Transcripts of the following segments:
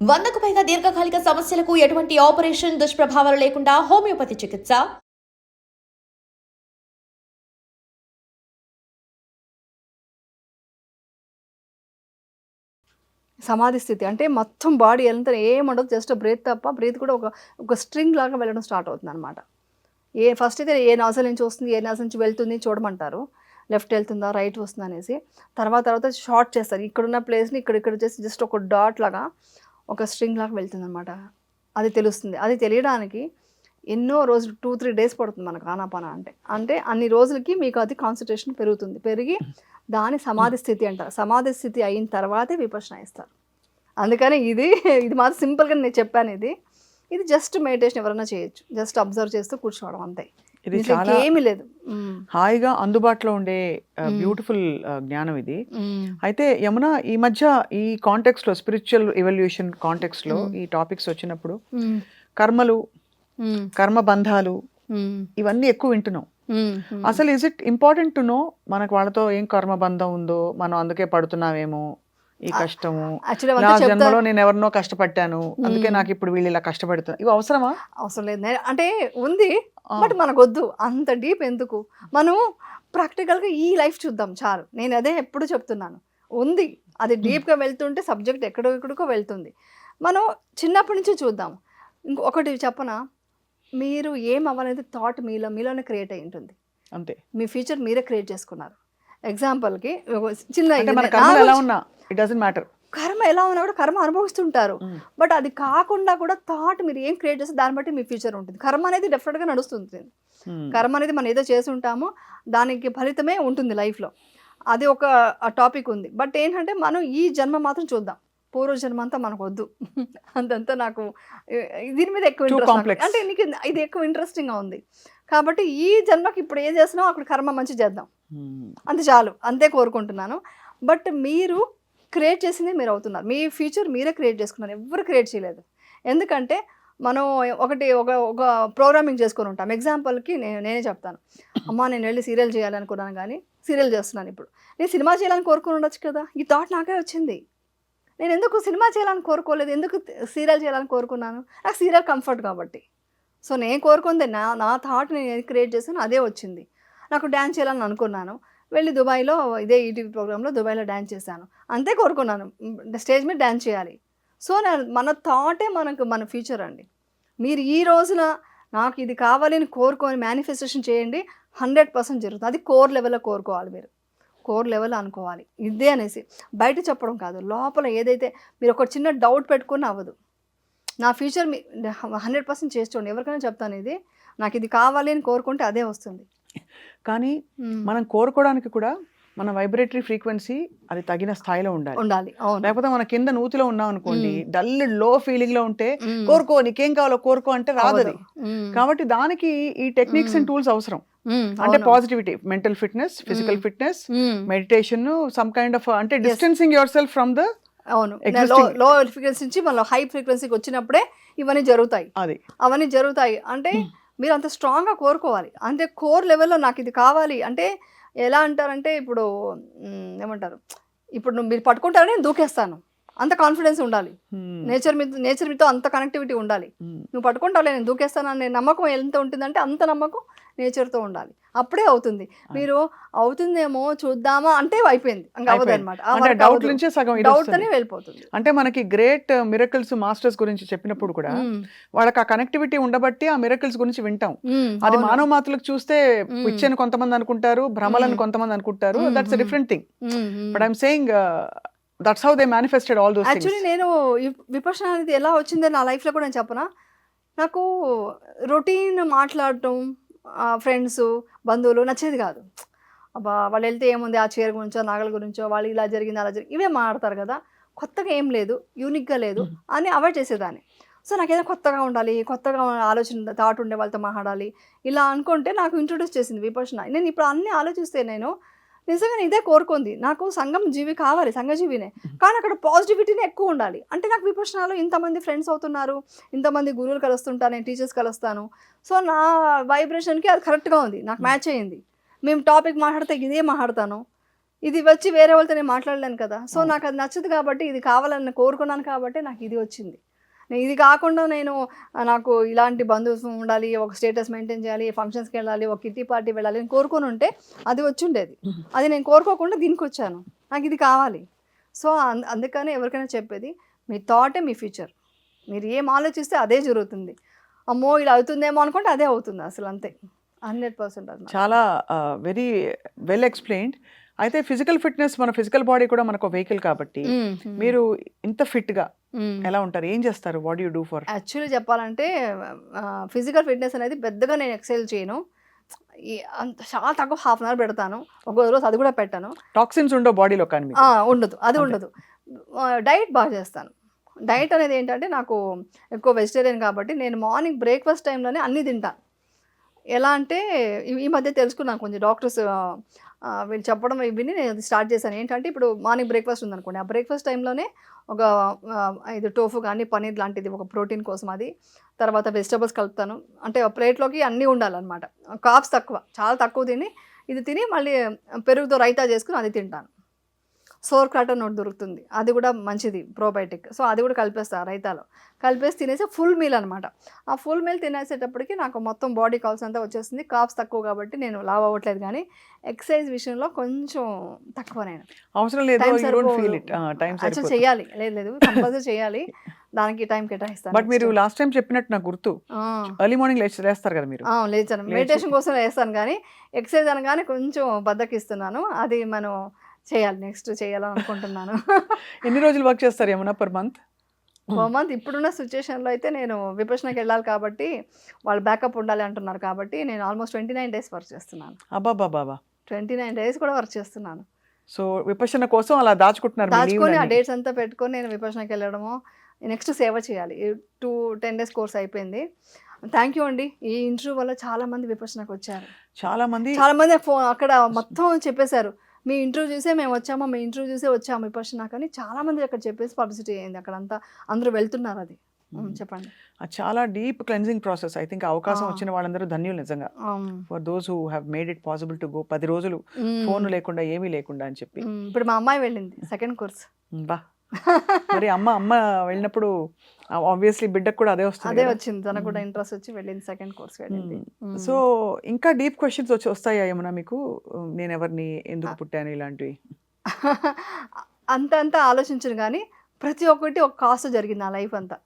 వందకు పైగా దీర్ఘకాలిక సమస్యలకు ఎటువంటి ఆపరేషన్ దుష్ప్రభావాలు లేకుండా హోమియోపతి చికిత్స. సమాధి స్థితి. అంటే మొత్తం బాడీ ఎంత ఏముండదు జస్ట్ బ్రీత్ తప్ప బ్రీత్ కూడా ఒక ఒక స్ట్రింగ్ లాగా వెళ్ళడం స్టార్ట్ అవుతుంది అనమాట ఏ ఫస్ట్ అయితే ఏ నాజల్ నుంచి వస్తుంది ఏ నాజల్ నుంచి వెళ్తుంది చూడమంటారు. లెఫ్ట్ వెళ్తుందా రైట్ వస్తుందా అనేసి. తర్వాత తర్వాత షార్ట్ చేస్తారు. ఇక్కడున్న ప్లేస్ని ఇక్కడ ఇక్కడ చేసి జస్ట్ ఒక డాట్ లాగా ఒక స్ట్రింగ్ లాగా వెళ్తుంది అనమాట అది తెలుస్తుంది. అది తెలియడానికి ఎన్నో రోజులు టూ త్రీ డేస్ పడుతుంది మనకు ఆనాపాన అంటే. అంటే అన్ని రోజులకి మీకు అది కాన్సన్ట్రేషన్ పెరుగుతుంది. పెరిగి దాని సమాధి స్థితి అంటారు. సమాధి స్థితి అయిన తర్వాతే విపర్శన ఇస్తారు అందుకని ఇది ఇది మాత్రం సింపుల్గా నేను చెప్పాను ఇది. ఇది జస్ట్ మెడిటేషన్ ఎవరైనా చేయొచ్చు. జస్ట్ అబ్జర్వ్ చేస్తూ కూర్చోవడం అంతే. ఇది చాలా ఏమీ లేదు. హాయిగా అందుబాటులో ఉండే. బ్యూటిఫుల్ జ్ఞానం ఇది. అయితే యమున ఈ మధ్య ఈ కాంటెక్స్ట్లో స్పిరిచువల్ ఎవల్యూషన్ కాంటెక్స్ట్లో. ఈ టాపిక్స్ వచ్చినప్పుడు. కర్మలు. కర్మ బంధాలు. ఇవన్నీ ఎక్కువ వింటున్నాం. అసలు is it important to know మనకు వాళ్ళతో ఏం కర్మ బంధం ఉందో మనం అందుకే పడుతున్నామేమో ఈ కష్టము. నా జన్మలో నేను ఎవరినో కష్టపడ్డాను. అందుకే. నాకు ఇప్పుడు వీళ్ళు ఇలా కష్టపడుతున్నా ఇవి అవసరమా? అవసరం లేదు. అంటే ఉంది బట్ మనకు వద్దు అంత డీప్ ఎందుకు? మనం ప్రాక్టికల్గా ఈ లైఫ్ చూద్దాం చాలు. నేను అదే ఎప్పుడు చెప్తున్నాను. ఉంది. అది డీప్గా వెళ్తుంటే సబ్జెక్ట్ ఎక్కడో ఎక్కడికో వెళ్తుంది. మనం చిన్నప్పటి నుంచి చూద్దాం. ఇంకొకటి చెప్పనా? మీరు ఏం అవ్వాలనేది థాట్ మీలో మీలోనే క్రియేట్ అయి ఉంటుంది. అంతే. మీ ఫ్యూచర్ మీరే క్రియేట్ చేసుకున్నారు. ఎగ్జాంపుల్కి చిన్న ఇట్ డజంట్ మ్యాటర్ కర్మ ఎలా ఉన్నా కూడా కర్మ అనుభవిస్తుంటారు. బట్ అది కాకుండా కూడా థాట్ మీరు ఏం క్రియేట్ చేస్తే దాన్ని బట్టి మీ ఫ్యూచర్ ఉంటుంది. కర్మ అనేది డెఫినెట్గా నడుస్తుంది. కర్మ అనేది మనం ఏదో చేసి ఉంటామో దానికి ఫలితమే ఉంటుంది లైఫ్లో అది ఒక టాపిక్ ఉంది. బట్ ఏంటంటే మనం ఈ జన్మ మాత్రం చూద్దాం. పూర్వ జన్మ అంతా మనకు వద్దు. అంతంతా నాకు దీని మీద ఎక్కువ ఇంట్రెస్ట్. అంటే నీకు ఇది ఎక్కువ ఇంట్రెస్టింగ్గా ఉంది. కాబట్టి ఈ జన్మకి ఇప్పుడు ఏం చేస్తున్నామో అక్కడ కర్మ మంచి చేద్దాం. అంతే చాలు. అంతే కోరుకుంటున్నాను. బట్ మీరు క్రియేట్ చేసింది మీరు అవుతున్నారు. మీ ఫ్యూచర్ మీరే క్రియేట్ చేసుకున్నారు. ఎవరు క్రియేట్ చేయలేదు. ఎందుకంటే మనం ఒకటి ఒక ఒక ప్రోగ్రామింగ్ చేసుకొని ఉంటాం. ఎగ్జాంపుల్కి నేను నేనే చెప్తాను. అమ్మా నేను వెళ్ళి సీరియల్ చేయాలనుకున్నాను కానీ సీరియల్ చేస్తున్నాను ఇప్పుడు. నేను సినిమా చేయాలని కోరుకుని ఉండొచ్చు కదా? ఈ థాట్ నాకే వచ్చింది. నేను ఎందుకు సినిమా చేయాలని కోరుకోలేదు? ఎందుకు సీరియల్ చేయాలని కోరుకున్నాను? నాకు సీరియల్ కంఫర్ట్ కాబట్టి. సో నేను కోరుకుంది నా నా థాట్ నేను ఏది క్రియేట్ చేశాను అదే వచ్చింది. నాకు డ్యాన్స్ చేయాలని అనుకున్నాను. వెళ్ళి దుబాయ్లో ఇదే ఈటీవీ ప్రోగ్రాంలో దుబాయ్లో డ్యాన్స్ చేశాను. అంతే కోరుకున్నాను. స్టేజ్ మీద డ్యాన్స్ చేయాలి. సో నా- మన థాటే మనకు మన ఫ్యూచర్ అండి. మీరు ఈ రోజున నాకు ఇది కావాలని కోరుకొని మేనిఫెస్టేషన్ చేయండి హండ్రెడ్ పర్సెంట్ జరుగుతుంది. అది కోర్ లెవెల్లో కోరుకోవాలి మీరు. కోర్ లెవెల్ అనుకోవాలి. ఇదే అనేసి. బయట చెప్పడం కాదు లోపల ఏదైతే మీరు ఒక చిన్న డౌట్ పెట్టుకుని అవ్వదు. నా ఫ్యూచర్ మీ హండ్రెడ్ పర్సెంట్ చేసి చూడండి ఎవరికైనా చెప్తాను ఇది నాకు ఇది కావాలి అని కోరుకుంటే అదే వస్తుంది కానీ. మనం కోరుకోవడానికి కూడా మన వైబ్రేటరీ ఫ్రీక్వెన్సీ అది తగిన స్థాయిలో ఉండాలి ఉండాలి లేకపోతే మన కింద నూతిలో ఉన్నాం అనుకోండి. డల్లో ఫీలింగ్లో ఉంటే. కోరుకో నీకేం కావాలో కోరుకో అంటే రాదు అది అవ్వదు. మ్మ్. కాబట్టి దానికి ఈ టెక్నిక్స్ అండ్. టూల్స్ అవసరం. అంటే. Positivity mental fitness physical. Fitness. Meditation some kind of అంటే distancing yourself from the అవును. లో ఫ్రీక్వెన్సీ నుంచి మనం హై ఫ్రీక్వెన్సీకి వచ్చినప్పుడే ఇవన్నీ జరుగుతాయి. అది. అవన్నీ జరుగుతాయి. అంటే మీరు అంత స్ట్రాంగ్గా కోరుకోవాలి. అంటే కోర్ లెవెల్లో నాకు ఇది కావాలి. అంటే ఎలా అంటారంటే ఇప్పుడు ఏమంటారు? ఇప్పుడు మీరు పట్టుకుంటారని నేను దూకేస్తాను. అంత కాన్ఫిడెన్స్ ఉండాలి. నేచర్ మీద నేచర్ మీతో అంత కనెక్టివిటీ ఉండాలి మ్మ్. నువ్వు పట్టుకుంటావులే నేను దూకేస్తాను అనే నమ్మకం ఎంత ఉంటుందంటే అంత నమ్మకం నేచర్తో ఉండాలి అప్పుడే అవుతుంది మీరు అవుతుందేమో చూద్దామా అంటే అయిపోయింది. అనమాట డౌట్ నుంచే సగం డౌట్. అనే వెళ్ళిపోతుంది అంటే మనకి గ్రేట్ మిరకల్స్ మాస్టర్స్ గురించి చెప్పినప్పుడు కూడా మ్, వాళ్ళకి ఆ కనెక్టివిటీ ఉండబట్టి ఆ మిరకల్స్ గురించి వింటాం అది. మానవ మాతలకు చూస్తే. పిచ్చని కొంతమంది అనుకుంటారు భ్రమలని. కొంతమంది అనుకుంటారు that's. Different thing. But I'm saying that's how they manifested all those actually నేను విపక్షణ అనేది ఎలా వచ్చిందో నా లైఫ్లో కూడా నేను చెప్పనా? నాకు రొటీన్ మాట్లాడటం ఫ్రెండ్స్ బంధువులు నచ్చేది కాదు. అబ్బా వాళ్ళు వెళ్తే ఏముంది? ఆ చీర గురించో నగల గురించో వాళ్ళు ఇలా జరిగింది అలా జరిగింది ఇవే మాట్లాడతారు కదా. కొత్తగా ఏం లేదు యూనిక్గా లేదు అని అవాయిడ్ చేసేదాన్ని. సో నాకేదో కొత్తగా ఉండాలి కొత్తగా ఆలోచన థాట్ ఉండే వాళ్ళతో మాట్లాడాలి ఇలా అనుకుంటే నాకు ఇంట్రొడ్యూస్ చేసింది విపక్షణ నేను ఇప్పుడు అన్నీ ఆలోచిస్తే నేను నిజంగా నేను ఇదే కోరుకుంది. నాకు సంఘం జీవి కావాలి సంఘజీవినే కానీ అక్కడ పాజిటివిటీనే ఎక్కువ ఉండాలి. అంటే నాకు విపక్షణాలు ఇంతమంది ఫ్రెండ్స్ అవుతున్నారు ఇంతమంది గురువులు కలుస్తుంటాను నేను టీచర్స్ కలుస్తాను. సో నా వైబ్రేషన్కి అది కరెక్ట్గా ఉంది. నాకు మ్యాచ్ అయ్యింది. మేము టాపిక్ మాట్లాడితే ఇదే మాట్లాడతాను. ఇది వచ్చి వేరే వాళ్ళతో నేను మాట్లాడలేను కదా. సో నాకు అది నచ్చదు కాబట్టి ఇది కావాలని కోరుకున్నాను కాబట్టి నాకు ఇది వచ్చింది. ఇది కాకుండా నేను నాకు ఇలాంటి బంధుత్వం ఉండాలి ఒక స్టేటస్ మెయింటైన్ చేయాలి ఫంక్షన్స్కి వెళ్ళాలి ఒక కిట్టి పార్టీ వెళ్ళాలి అని కోరుకొని ఉంటే అది వచ్చి ఉండేది అది నేను కోరుకోకుండా దీనికి వచ్చాను నాకు ఇది కావాలి. సో అందుకని ఎవరికైనా చెప్పేది మీ థాటే మీ ఫ్యూచర్. మీరు ఏం ఆలోచిస్తే అదే జరుగుతుంది. అమ్మో ఇలా అవుతుందేమో అనుకుంటే అదే అవుతుంది అసలు అంతే. హండ్రెడ్ పర్సెంట్ అది చాలా వెరీ వెల్ ఎక్స్ప్లెయిన్డ్. అయితే ఫిజికల్ ఫిట్నెస్ మన ఫిజికల్ బాడీ కూడా మనకు వెహికల్ కాబట్టి మీరు ఇంత fit గా ఎలా ఉంటారు? ఏం చేస్తారు? What you do for actually చెప్పాలంటే ఫిజికల్ ఫిట్నెస్ అనేది పెద్దగా నేను ఎక్సైల్ చేయను. చాలా తక్కువ హాఫ్ అన్ అవర్ పెడతాను. ఒక రోజు అది కూడా పెట్టాను. టాక్సిన్స్ ఉండవు బాడీలో కానీ ఉండదు. అది. ఉండదు. డైట్ బాగా చేస్తాను. డైట్ అనేది ఏంటంటే నాకు ఎక్కువ వెజిటేరియన్ కాబట్టి నేను మార్నింగ్ బ్రేక్ఫాస్ట్ టైంలోనే అన్నీ తింటాను ఎలా అంటే ఈ మధ్య తెలుసుకున్నాను కొంచెం డాక్టర్స్ వీళ్ళు చెప్పడం విని నేను స్టార్ట్ చేశాను. ఏంటంటే ఇప్పుడు మార్నింగ్ బ్రేక్ఫాస్ట్ ఉందనుకోండి. ఆ బ్రేక్ఫాస్ట్ టైంలోనే ఒక ఇది టోఫు కానీ పన్నీర్ లాంటిది ఒక ప్రోటీన్ కోసం అది. తర్వాత వెజిటబుల్స్ కలుపుతాను. అంటే ప్లేట్లోకి అన్నీ ఉండాలన్నమాట. కాప్స్ తక్కువ. చాలా తక్కువ తిని ఇది తిని మళ్ళీ పెరుగుతో రైతా చేసుకుని అది తింటాను. సోర్ కాటన్ ఒకటి దొరుకుతుంది. అది కూడా మంచిది ప్రోబయోటిక్ సో అది కూడా కలిపేస్తా రైతాలో. కలిపేసి తినేసి ఫుల్ మీల్ అనమాట ఆ ఫుల్ మీల్ తినేసేటప్పటికి నాకు మొత్తం బాడీ కాల్స్ అంతా వచ్చేస్తుంది. కాప్స్ తక్కువ కాబట్టి నేను లావ్ అవ్వట్లేదు కానీ ఎక్సర్సైజ్ విషయంలో కొంచెం తక్కువ నేను. అవసరం లేదు. చేయాలి లేదు లేదు. కంపల్సరీ చేయాలి దానికి టైం కేటాయిస్తాను బట్ మీరు లాస్ట్ టైం చెప్పినట్టు నాకు గుర్తు. ఎర్లీ మార్నింగ్ లేచి లేస్తారు కదా మీరు. లేచాను. లేచి- మెడిటేషన్ కోసం వేస్తాను కానీ ఎక్సర్సైజ్ అనగానే కొంచెం బద్దకిస్తున్నాను. అది మనం చేయాలి నెక్స్ట్ చేయాలని అనుకుంటున్నాను ఎన్ని రోజులు వర్క్ చేస్తారు ఏమన్నా పర్ మంత్ ఫోర్ మంత్ ఇప్పుడున్న సిచ్యువేషన్లో అయితే నేను విపక్షణకి వెళ్ళాలి కాబట్టి వాళ్ళు బ్యాకప్ ఉండాలి అంటున్నారు కాబట్టి నేను almost twenty nine days work చేస్తున్నాను. అబ్బా బాబా ట్వంటీ నైన్ డేస్ కూడా వర్క్ చేస్తున్నాను. సో విపశన కోసం అలా దాచుకుంటున్నారు దాచుకొని ఆ. డేట్స్ అంతా పెట్టుకొని నేను విపక్షణకి వెళ్ళడము నెక్స్ట్ సేవ చేయాలి. టూ టెన్ డేస్ కోర్స్ అయిపోయింది. థ్యాంక్ యూ అండి. ఈ ఇంటర్వ్యూ వల్ల చాలా మంది విపక్షణకు వచ్చారు చాలా మంది చాలా మంది ఫోన్ అక్కడ మొత్తం చెప్పేశారు. మీ ఇంటర్వ్యూ చూసే మేము వచ్చాము? మీ ఇంటర్వ్యూ చూసే వచ్చాము? విపక్షణ కానీ చాలా మంది అక్కడ చెప్పేసి పబ్లిసిటీ అయింది అక్కడ అంతా అందరూ వెళ్తున్నారు అది. చెప్పండి. చాలా deep cleansing process. I think అవకాశం. వచ్చిన వాళ్ళందరూ ధన్యులు నిజంగా. For those who have made it possible to go పది రోజులు ఫోన్ లేకుండా ఏమీ లేకుండా అని చెప్పి. ఇప్పుడు మా అమ్మాయి వెళ్ళింది సెకండ్ కోర్స్ బా. మరి అమ్మ అమ్మ వెళ్ళినప్పుడు ఆబ్వియస్లీ బిడ్డకు కూడా అదే వస్తుంది అదే. వచ్చింది. తనకు కూడా. ఇంట్రెస్ట్ వచ్చి వెళ్ళింది సెకండ్ కోర్స్ వెళ్ళింది. సో ఇంకా డీప్ క్వశ్చన్స్ వచ్చి వస్తాయా ఏమన్నా మీకు? నేను ఎవరిని ఎందుకు పుట్టాను ఇలాంటివి? అంత అంత ఆలోచించను కానీ ప్రతి ఒక్కటి ఒక కాస్ట్ జరిగింది నా లైఫ్ అంతా.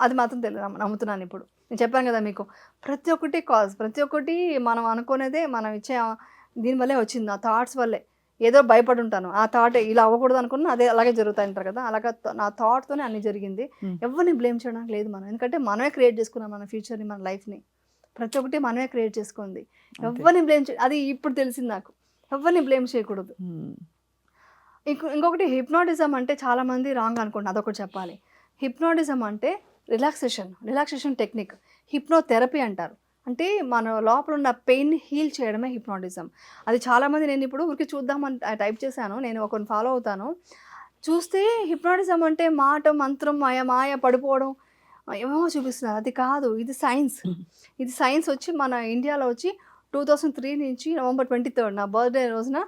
అది మాత్రం తెలియదు నమ్ముతున్నాను ఇప్పుడు. నేను చెప్పాను కదా మీకు ప్రతి ఒక్కటి కాజ్ ప్రతి ఒక్కటి మనం అనుకునేదే మనం ఇచ్చే ఆ- దీనివల్లే వచ్చింది నా థాట్స్ వల్లే. ఏదో భయపడి ఉంటాను ఆ థాట్ ఇలా అవ్వకూడదు అనుకున్నా అదే అలాగే జరుగుతాయి అంటారు కదా. అలాగే నా థాట్తోనే అన్ని జరిగింది. ఎవరిని బ్లేమ్ చేయడానికి లేదు మనం. ఎందుకంటే మనమే క్రియేట్ చేసుకున్నాం మన ఫ్యూచర్ని మన లైఫ్ని ప్రతి ఒక్కటి మనమే క్రియేట్ చేసుకుంది. ఎవరిని బ్లేమ్ చే అది ఇప్పుడు తెలిసింది నాకు. ఎవరిని బ్లేమ్ చేయకూడదు. ఇంకో ఇంకొకటి హిప్నాటిజం అంటే చాలామంది రాంగ్ అనుకుంటున్నారు. అదొకటి చెప్పాలి. హిప్నాటిజం అంటే రిలాక్సేషన్ రిలాక్సేషన్ టెక్నిక్ హిప్నోథెరపీ అంటారు. అంటే మన లోపల ఉన్న పెయిన్ హీల్ చేయడమే హిప్నాటిజం. అది చాలామంది నేను ఇప్పుడు ఊరికి చూద్దామని టైప్ చేశాను. నేను ఒకరిని ఫాలో అవుతాను. చూస్తే హిప్నాటిజం అంటే మాట మంత్రం మాయ మాయ పడిపోవడం ఏమేమో చూపిస్తున్నారు. అది కాదు. ఇది సైన్స్. ఇది సైన్స్ వచ్చి మన ఇండియాలో వచ్చి టూ థౌజండ్ త్రీ నుంచి నవంబర్ ట్వంటీ థర్డ్ నా బర్త్డే రోజున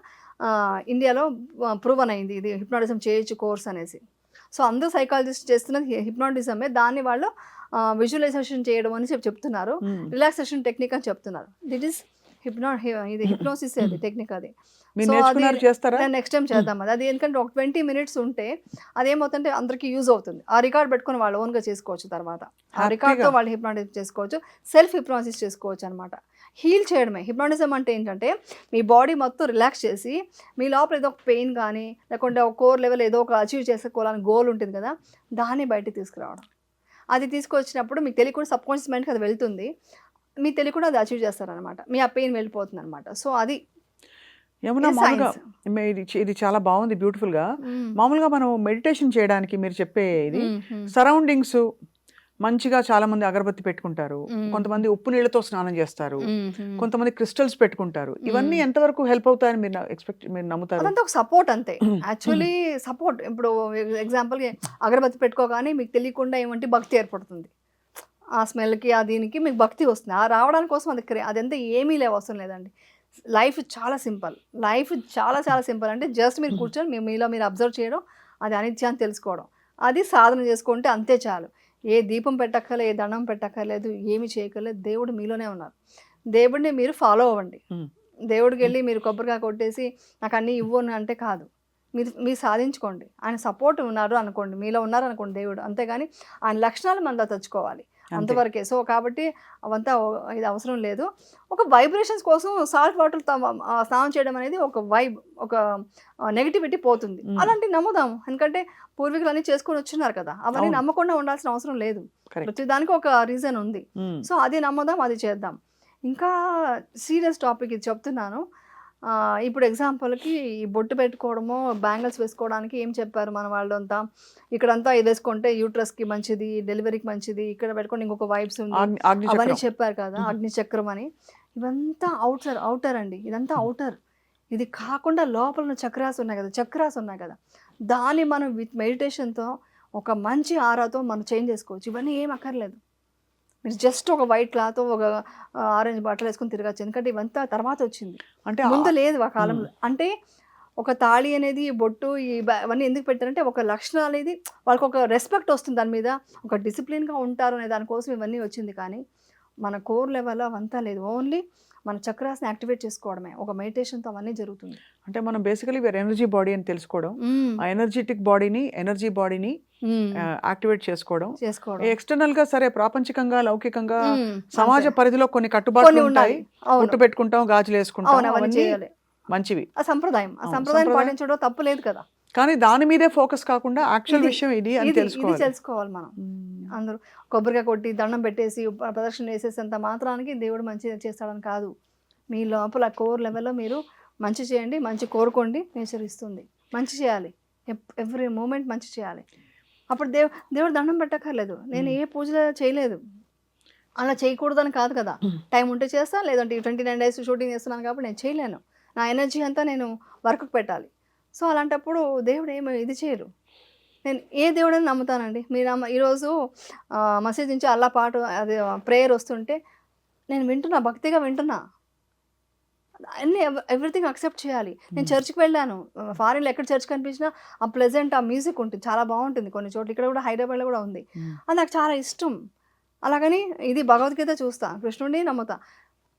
ఇండియాలో ప్రూవ్ అయింది. ఇది హిప్నాటిజం చేయొచ్చు కోర్స్ అనేసి. సో అందరూ సైకాలజిస్ట్ చేస్తున్నది హిప్నాటిజమే దాన్ని వాళ్ళు విజువలైజేషన్ చేయడం అని చెప్పి చెప్తున్నారు. రిలాక్సేషన్ టెక్నిక్ అని చెప్తున్నారు. దిట్ ఈస్ హిప్నో ఇది హిప్నోసిస్ అది టెక్నిక్ అది. నెక్స్ట్ టైం చేద్దాం అది. అది ఎందుకంటే ఒక ట్వంటీ మినిట్స్ ఉంటే అదేమవుతుంటే అందరికీ యూజ్ అవుతుంది. ఆ రికార్డ్ పెట్టుకొని వాళ్ళు ఓన్గా చేసుకోవచ్చు తర్వాత. ఆ రికార్డ్తో. వాళ్ళు హిప్నాటిజం చేసుకోవచ్చు. సెల్ఫ్ హిప్నాసిస్ చేసుకోవచ్చు అనమాట హీల్ చేయడమే. హిప్నాటిజం అంటే ఏంటంటే మీ బాడీ మొత్తం రిలాక్స్ చేసి మీ లోపల ఏదో ఒక పెయిన్ కానీ లేకుంటే ఒక కోర్ లెవెల్ ఏదో ఒక అచీవ్ చేసుకోవాలని గోల్ ఉంటుంది కదా దాన్ని బయటికి తీసుకురావడం. అది తీసుకొచ్చినప్పుడు మీకు తెలియకుండా సబ్ కాన్షియస్ మైండ్కి అది వెళ్తుంది. మీకు తెలియకుండా అది అచీవ్ చేస్తారనమాట. మీ ఆ పెయిన్ వెళ్ళిపోతుంది అనమాట సో అది ఏమన్నా ఇది మామూలుగా. మే- ఇది ఇది చాలా బాగుంది బ్యూటిఫుల్గా మామూలుగా మనం మెడిటేషన్ చేయడానికి మీరు చెప్పే ఇది. సరౌండింగ్స్ మంచిగా చాలా మంది అగరబత్తి పెట్టుకుంటారు. కొంతమంది ఉప్పు నీళ్ళతో స్నానం చేస్తారు. కొంతమంది క్రిస్టల్స్ పెట్టుకుంటారు. ఇవన్నీ ఎంతవరకు హెల్ప్ అవుతాయని మీరు ఎక్స్పెక్ట్ మీరు నమ్ముతారు? అదంతా ఒక సపోర్ట్ అంతే. Actually support. ఇప్పుడు ఎగ్జాంపుల్కి అగరబత్తి పెట్టుకోగానే మీకు తెలియకుండా ఏమంటే భక్తి ఏర్పడుతుంది. ఆ స్మెల్కి ఆ దీనికి మీకు భక్తి వస్తుంది. ఆ రావడానికి కోసం అది అదంతా ఏమీ లేవు అవసరం లేదండి. లైఫ్ చాలా సింపుల్. లైఫ్ చాలా చాలా సింపుల్. అంటే జస్ట్ మీరు కూర్చొని మీలో మీరు అబ్జర్వ్ చేయడం అది అనిత్యాన్ని తెలుసుకోవడం. అది సాధన చేసుకుంటే అంతే చాలు. ఏ దీపం పెట్టక్కర్లేదు ఏ దండం పెట్టక్కర్లేదు ఏమి చేయక్కర్లేదు. దేవుడు మీలోనే ఉన్నారు. దేవుడిని మీరు ఫాలో అవ్వండి. దేవుడికి వెళ్ళి మీరు కొబ్బరికాయ కొట్టేసి నాకు అన్నీ ఇవ్వు అని అంటే కాదు. మీరు మీరు సాధించుకోండి. ఆయన సపోర్ట్ ఉన్నారు అనుకోండి మీలో ఉన్నారు అనుకోండి దేవుడు. అంతేగాని ఆయన లక్షణాలు మనలో తెచ్చుకోవాలి. అంతవరకే. సో కాబట్టి అవంతా ఇది అవసరం లేదు. ఒక వైబ్రేషన్స్ కోసం సాల్ట్ వాటర్ స్నానం చేయడం అనేది ఒక వైబ్ ఒక నెగిటివిటీ పోతుంది. అలాంటి నమ్ముదాం. ఎందుకంటే పూర్వీకులు అన్ని చేసుకొని వచ్చినారు కదా. అవన్నీ అవును. నమ్మకుండా ఉండాల్సిన అవసరం లేదు. ప్రతి దానికి ఒక రీజన్ ఉంది. సో అది నమ్ముదాం అది చేద్దాం. ఇంకా సీరియస్ టాపిక్ ఇది చెప్తున్నాను. ఇప్పుడు ఎగ్జాంపుల్కి ఈ బొట్టు పెట్టుకోవడము బ్యాంగిల్స్ వేసుకోవడానికి ఏం చెప్పారు మన వాళ్ళు అంతా ఇక్కడంతా ఇది వేసుకుంటే యూట్రస్కి మంచిది డెలివరీకి మంచిది ఇక్కడ పెట్టుకుంటే ఇంకొక వైబ్స్ ఉంది. అవన్నీ. చెప్పారు కదా Mhm. అగ్ని చక్రం అని. ఇవంతా అవుటర్ అవుటర్ అండి. ఇదంతా అవుటర్ ఇది కాకుండా లోపల ఉన్న చక్రాస్ ఉన్నాయి కదా చక్రాస్ ఉన్నాయి కదా. దాన్ని మనం విత్ మెడిటేషన్తో ఒక మంచి ఆరాతో మనం చేంజ్ చేసుకోవచ్చు. ఇవన్నీ ఏం అక్కర్లేదు. మీరు జస్ట్ ఒక వైట్ క్లాత్ ఒక ఆరెంజ్ బట్టలు వేసుకొని తిరగచ్చు. ఎందుకంటే ఇవంతా తర్వాత వచ్చింది. అంటే ముందు లేదు ఆ కాలంలో. అంటే ఒక తాళి అనేది ఈ బొట్టు ఈ అవన్నీ ఎందుకు పెట్టారంటే ఒక లక్షణం అనేది వాళ్ళకి ఒక రెస్పెక్ట్ వస్తుంది దాని మీద. ఒక డిసిప్లిన్గా ఉంటారు అనే దానికోసం ఇవన్నీ వచ్చింది. కానీ మన కోర్ లెవెల్ అవంతా లేదు. ఓన్లీ మన చక్రాస్ని యాక్టివేట్ చేసుకోవడమే. ఒక మెడిటేషన్తో అవన్నీ జరుగుతుంది. అంటే మనం బేసికలీ వేరే ఎనర్జీ బాడీ అని తెలుసుకోవడం. ఆ ఎనర్జెటిక్ బాడీని ఎనర్జీ బాడీని యాక్టివేట్ చేసుకోవడం. ఎక్స్టర్నల్గా సరే ప్రాపంచికంగా లౌకికంగా మ్మ్. సమాజ. పరిధిలో కొన్ని కట్టుబాట్లు ఉంటాయి. పుట్టు పెట్టుకుంటాం గాజులు వేసుకుంటాం అవును అవన్నీ మంచివి. ఆ సంప్రదాయం. సంప్రదాయం. పాటించడం తప్పు లేదు కదా. కానీ దాని మీదే ఫోకస్ కాకుండా యాక్చువల్ విషయం ఇది అని తెలుసుకోవాలి. తెలుసుకోవాలి మనం. మ్మ్. అందరూ కొబ్బరికాయ కొట్టి దండం పెట్టేసి ప్ర- ప్రదక్షిణ వేసేసేంత మాత్రానికి దేవుడు మంచి చేస్తాడని కాదు. మీ లోపల కోర్ లెవెల్లో మీరు మంచి చేయండి మంచి కోరుకోండి నేచర్ ఇస్తుంది మంచి చేయాలి. ఎవ్రీ మూమెంట్ మంచి చేయాలి. అప్పుడు దేవు దేవుడు దండం పెట్టక్కర్లేదు. నేను ఏ పూజలు చేయలేదు. అలా చేయకూడదని కాదు కదా. టైం ఉంటే చేస్తా లేదంటే ట్వంటీ నైన్ డేస్ షూటింగ్ చేస్తున్నాను కాబట్టి నేను చేయలేను. నా ఎనర్జీ అంతా నేను వర్క్కి పెట్టాలి. సో అలాంటప్పుడు దేవుడు ఏమి ఇది చేయరు. నేను ఏ దేవుడని నమ్ముతానండి? మీరు ఈరోజు మసీద్ నుంచి అల్లా పాట అది ప్రేయర్ వస్తుంటే నేను వింటున్నా భక్తిగా వింటున్నా. అన్ని ఎవ్రీథింగ్ అక్సెప్ట్ చేయాలి. నేను చర్చ్కి వెళ్ళాను. ఫారిన్లో ఎక్కడ చర్చ్ కనిపించినా ఆ ప్లెజెంట్ ఆ మ్యూజిక్ ఉంటుంది. చాలా బాగుంటుంది. కొన్ని చోట్ల ఇక్కడ కూడా హైదరాబాద్లో కూడా ఉంది. అది నాకు చాలా ఇష్టం. అలాగని ఇది భగవద్గీత చూస్తా. కృష్ణుడిని నమ్ముతా.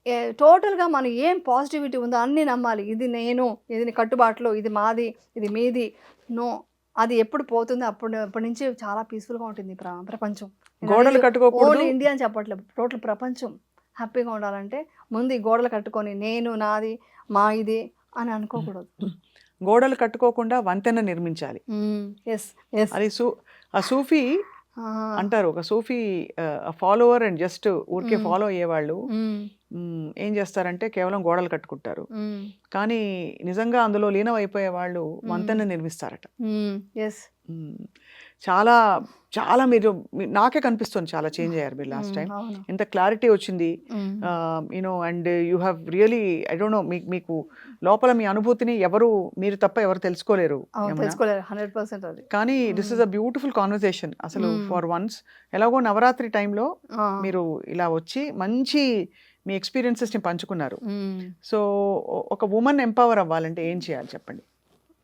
ఏ టోటల్గా మనం ఏం పాజిటివిటీ ఉందో అన్నీ నమ్మాలి. ఇది నేను ఇది కట్టుబాట్లు ఇది మాది ఇది మీది. నో అది ఎప్పుడు పోతుందో అప్పుడు అప్పటి నుంచి చాలా పీస్ఫుల్గా ఉంటుంది ప్ర- ప్రపంచం. గోడలు కట్టుకోకూడదు. ఇండియా అని చెప్పట్లేదు. టోటల్ ప్రపంచం. హ్యాపీగా ఉండాలంటే ముందు ఈ గోడలు కట్టుకొని నేను నాది మా ఇది అని అనుకోకూడదు. గోడలు కట్టుకోకుండా వంతెన నిర్మించాలి. ఎస్ ఎస్ అది సూ ఆ సూఫీ అంటారు. ఒక సూఫీ ఫాలోవర్ అండ్ జస్ట్ ఊరికే. ఫాలో అయ్యేవాళ్ళు ఏం చేస్తారంటే కేవలం గోడలు కట్టుకుంటారు. కానీ నిజంగా అందులో లీనం అయిపోయే వాళ్ళు వంతెన నిర్మిస్తారట. ఎస్. చాలా చాలా మీరు నాకే కనిపిస్తుంది చాలా చేంజ్ అయ్యారు మీరు లాస్ట్ టైం ఎంత క్లారిటీ వచ్చింది. You know and you have really I don't know మీకు మీకు లోపల మీ అనుభూతిని ఎవరు మీరు తప్ప ఎవరు తెలుసుకోలేరు కానీ this is a beautiful conversation అసలు. ఫర్ వన్స్ ఎలాగో నవరాత్రి టైంలో. మీరు ఇలా వచ్చి మంచి మీ ఎక్స్పీరియన్సెస్ని పంచుకున్నారు. మ్మ్. సో ఒక ఉమెన్ ఎంపవర్ అవ్వాలంటే ఏం చేయాలి చెప్పండి?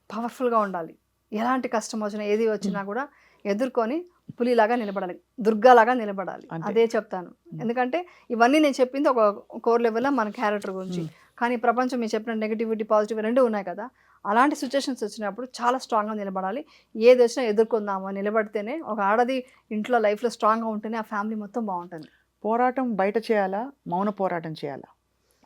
పవర్ఫుల్గా ఉండాలి. ఎలాంటి కష్టం వచ్చినా ఏది వచ్చినా కూడా ఎదుర్కొని పులిలాగా నిలబడాలి దుర్గాలాగా నిలబడాలి. అదే చెప్తాను. ఎందుకంటే ఇవన్నీ నేను చెప్పింది ఒక కోర్ లెవెల్లో మన క్యారెక్టర్ గురించి. కానీ ప్రపంచం మీరు చెప్పిన నెగిటివిటీ పాజిటివ్ రెండు ఉన్నాయి కదా. అలాంటి సిచ్యుయేషన్స్ వచ్చినప్పుడు చాలా స్ట్రాంగ్గా నిలబడాలి. ఏది వచ్చినా ఎదుర్కొందాము. నిలబడితేనే ఒక ఆడది ఇంట్లో లైఫ్లో స్ట్రాంగ్గా ఉంటేనే ఆ ఫ్యామిలీ మొత్తం బాగుంటుంది. పోరాటం బయట చేయాలా? మౌన పోరాటం చేయాలా?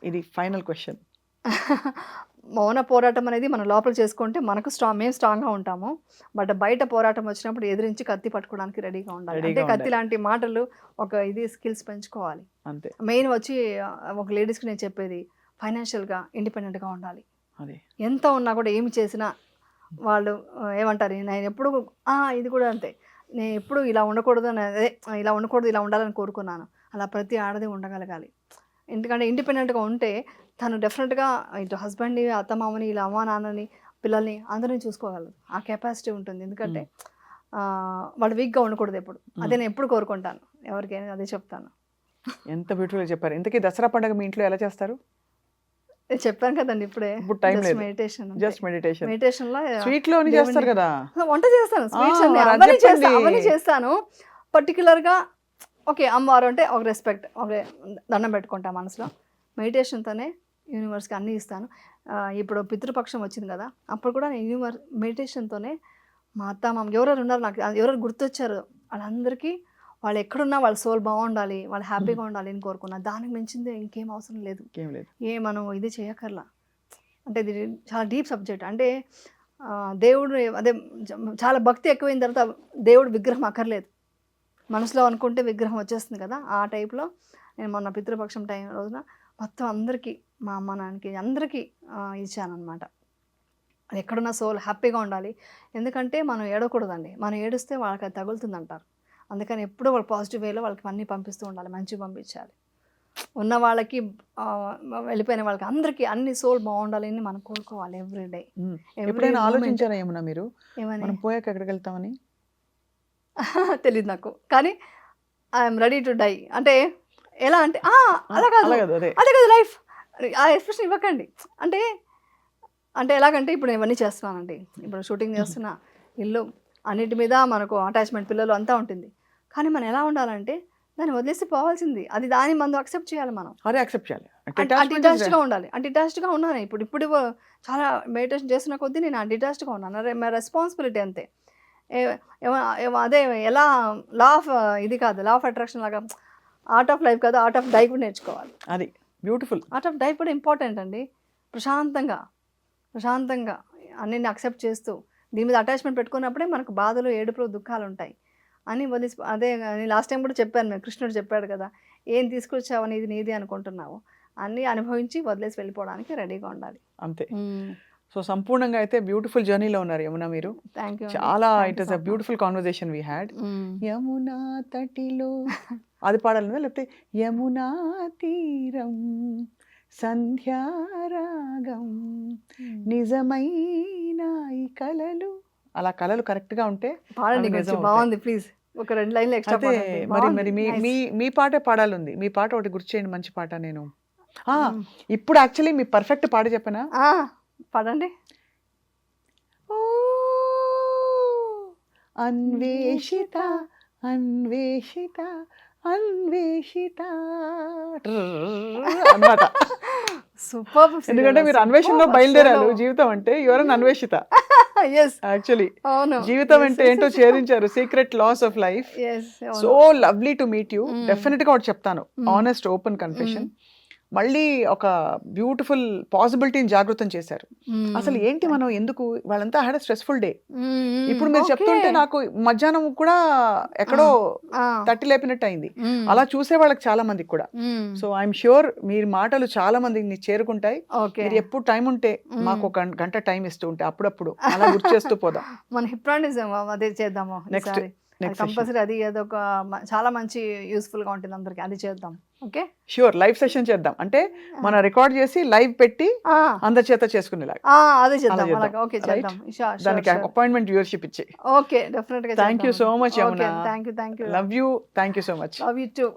ఇది ఫైనల్ క్వశ్చన్ మౌన పోరాటం అనేది మన లోపల చేసుకుంటే మనకు స్ట్రాంగ్ మేము స్ట్రాంగ్గా ఉంటాము. బట్ బయట పోరాటం వచ్చినప్పుడు ఎదిరించి కత్తి పట్టుకోవడానికి రెడీగా ఉండాలి. అంటే కత్తి. లాంటి మాటలు ఒక ఇది స్కిల్స్ పెంచుకోవాలి. అంతే. మెయిన్ వచ్చి ఒక లేడీస్కి నేను చెప్పేది ఫైనాన్షియల్గా ఇండిపెండెంట్గా ఉండాలి. ఎంత ఉన్నా కూడా ఏమి చేసినా వాళ్ళు ఏమంటారు నేను ఎప్పుడు "ఆ, ఇది కూడా అంతే. నేను ఎప్పుడు ఇలా ఉండకూడదు అని అదే ఇలా ఉండకూడదు ఇలా ఉండాలని కోరుకున్నాను. అలా ప్రతి ఆడది ఉండగలగాలి. ఎందుకంటే ఇండిపెండెంట్గా ఉంటే తను డెఫినెట్గా ఇటు హస్బెండ్ని అత్తమామని ఇలా అమ్మా నాన్నని పిల్లల్ని అందరినీ చూసుకోగలరు ఆ కెపాసిటీ ఉంటుంది. ఎందుకంటే వాళ్ళు వీక్గా ఉండకూడదు ఎప్పుడు. అదే నేను ఎప్పుడు కోరుకుంటాను. ఎవరికైనా అదే చెప్తాను. ఎంత బ్యూటిఫుల్గా చెప్పారు. ఇంతకీ దసరా పండుగ మీ ఇంట్లో ఎలా చేస్తారు? చెప్పాను కదండి ఇప్పుడే. ఇప్పుడు time లేదు. మెడిటేషన్ జస్ట్ మెడిటేషన్ మెడిటేషన్లో స్వీట్లోని చేస్తారు కదా. వంట చేస్తాను. స్వీట్స్ అన్ని చేస్తాను. Particular గా ఓకే అమ్మవారు అంటే ఒక రెస్పెక్ట్ ఒక దండం పెట్టుకుంటా మనసులో. మెడిటేషన్తోనే యూనివర్స్కి అన్నీ ఇస్తాను. ఇప్పుడు పితృపక్షం వచ్చింది కదా అప్పుడు కూడా నేను యూనివర్ మెడిటేషన్తోనే మా అత్త మామ ఎవరెవరు ఉన్నారు నాకు ఎవరెవరు గుర్తొచ్చారు వాళ్ళందరికీ వాళ్ళు ఎక్కడున్నా వాళ్ళ సోల్ బాగుండాలి వాళ్ళు హ్యాపీగా ఉండాలి అని కోరుకున్నా. దానికి మించింది ఇంకేం అవసరం లేదు. ఏం మనం ఇది చేయక్కర్లా. అంటే ఇది చాలా డీప్ సబ్జెక్ట్ అంటే దేవుడు అదే చాలా భక్తి ఎక్కువైన తర్వాత దేవుడు విగ్రహం అక్కర్లేదు. మనసులో అనుకుంటే విగ్రహం వచ్చేస్తుంది కదా ఆ టైప్లో నేను మొన్న పితృపక్షం టైం రోజున మొత్తం అందరికీ మా అమ్మ నాన్నకి అందరికీ ఇచ్చానమాట ఎక్కడున్న సోల్ హ్యాపీగా ఉండాలి. ఎందుకంటే మనం ఏడకూడదండి మనం ఏడిస్తే వాళ్ళకి అది తగులుతుంది అంటారు అందుకని ఎప్పుడూ వాళ్ళు పాజిటివ్ వేలో వాళ్ళకి అన్నీ పంపిస్తూ ఉండాలి మంచిగా పంపించాలి. ఉన్న వాళ్ళకి వెళ్ళిపోయిన వాళ్ళకి అందరికీ అన్ని సోల్ బాగుండాలి అని మనం కోరుకోవాలి ఎవ్రీ డే. ఎప్పుడైనా ఆలోచించారా ఏమన్నా మీరు? ఏమని? మనం పోయాక ఎక్కడికి వెళ్తామని? తెలియదు నాకు. కానీ ఐఎమ్ రెడీ టు డై అంటే ఎలా అంటే అలా కాదు. అదే. కదా లైఫ్ ఆ ఎక్స్ప్రెషన్ ఇవ్వకండి. అంటే అంటే ఎలాగంటే ఇప్పుడు నేను ఇవన్నీ చేస్తున్నానండి. ఇప్పుడు షూటింగ్ చేస్తున్నా ఇల్లు అన్నిటి మీద మనకు అటాచ్మెంట్ పిల్లలు అంతా ఉంటుంది. కానీ మనం ఎలా ఉండాలంటే దాన్ని వదిలేసి పోవాల్సింది. అది దాన్ని మనం అక్సెప్ట్ చేయాలి మనం. అదే యాక్సెప్ట్ చేయాలి. అంటే డిటాచ్డ్గా ఉండాలి. డిటాచ్డ్గా ఉన్నాను. ఇప్పుడు ఇప్పుడు చాలా మెడిటేషన్ చేస్తున్న కొద్దీ నేను డిటాచ్డ్గా ఉన్నాను. రెస్పాన్సిబిలిటీ అంతే. అదే ఎలా లా ఆఫ్ ఇది కాదు లా ఆఫ్ అట్రాక్షన్ లాగా ఆర్ట్ ఆఫ్ లైఫ్ కాదు ఆర్ట్ ఆఫ్ డై కూడా నేర్చుకోవాలి. అది బ్యూటిఫుల్ ఆర్ట్ ఆఫ్ డై కూడా ఇంపార్టెంట్ అండి. ప్రశాంతంగా ప్రశాంతంగా అన్నిని అక్సెప్ట్ చేస్తూ దీని మీద అటాచ్మెంట్ పెట్టుకున్నప్పుడే మనకు బాధలు ఏడుపులు దుఃఖాలు ఉంటాయి. అని వదిలి అదే నేను లాస్ట్ టైం కూడా చెప్పాను నేను కృష్ణుడు చెప్పాడు కదా ఏం తీసుకొచ్చావని ఇది నీది అనుకుంటున్నావు? అన్నీ అనుభవించి వదిలేసి వెళ్ళిపోవడానికి రెడీగా ఉండాలి. అంతే. సో సంపూర్ణంగా అయితే బ్యూటిఫుల్ జర్నీలో ఉన్నారు యమున మీరు. చాలా it is a beautiful conversation we had Yamuna తటిలో అది పాడాలి లేకపోతే యమునా తీరం సంధ్యారాగం నిజమైన ఈ కలలు. అలా కలలు కరెక్ట్గా ఉంటే పాడండి. బాగుంది ప్లీజ్ ఒక రెండు లైన్లు ఎక్స్ట్రా మరి మరి మీ మీ మీ పాటే పాడాలి మీ పాట ఒకటి గుర్తు చేయండి మంచి పాట నేను. ఆ, ఇప్పుడు యాక్చువల్లీ మీ పర్ఫెక్ట్ పాట చెప్పనా? పాడండి ఓ అన్వేషిత అన్వేషిత అన్వేషిత. అన్నమాట. సూపర్ ఎందుకంటే మీరు అన్వేషణలో బయలుదేరారు. జీవితం అంటే ఎవరైనా అన్వేషిత. ఎస్ యాక్చువల్లీ జీవితం అంటే ఏంటో ఛేదించారు. Secret laws of life so lovely to meet you డెఫినెట్గా ఒకటి చెప్తాను. ఆనెస్ట్ ఓపెన్ కన్ఫెషన్ మళ్ళీ ఒక బ్యూటిఫుల్ పాసిబిలిటీని జాగృతం చేశారు. అసలు ఏంటి మనం ఎందుకు? వాళ్ళంతా హ్యాడ్ స్ట్రెస్ఫుల్ డే ఇప్పుడు మీరు చెప్తుంటే నాకు మధ్యాహ్నం కూడా ఎక్కడో తట్టి లేపినట్టు అయింది. అలా చూసే వాళ్ళకి చాలా మందికి కూడా. సో ఐఎమ్ ష్యూర్ మీరు మాటలు చాలా మందిని చేరుకుంటాయి. మీరు ఎప్పుడు టైం ఉంటే మాకు ఒక గంట టైం ఇస్తూ ఉంటే అప్పుడప్పుడు అలా గుర్తు చేస్తూ పోదాం. మన హిప్నాటిజం అదే చేద్దాము next. కంపల్సరీ అది మ- చాలా మంచి యూస్ఫుల్గా ఉంటుంది అందరికి. అది చేద్దాం. ఓకే. ష్యూర్ లైవ్ సెషన్ చేద్దాం. అంటే మన రికార్డ్ చేసి లైవ్ పెట్టి అందరి చేత చేసుకునేలాగా. అదే చేద్దాం. Okay Right? చేద్దాం. దానికి అపాయింట్మెంట్ వ్యూవర్షిప్ ఇచ్చి. ఓకే డెఫినెట్గా Thank you so much, Yamuna. Thank you thank you love you thank you so much love you too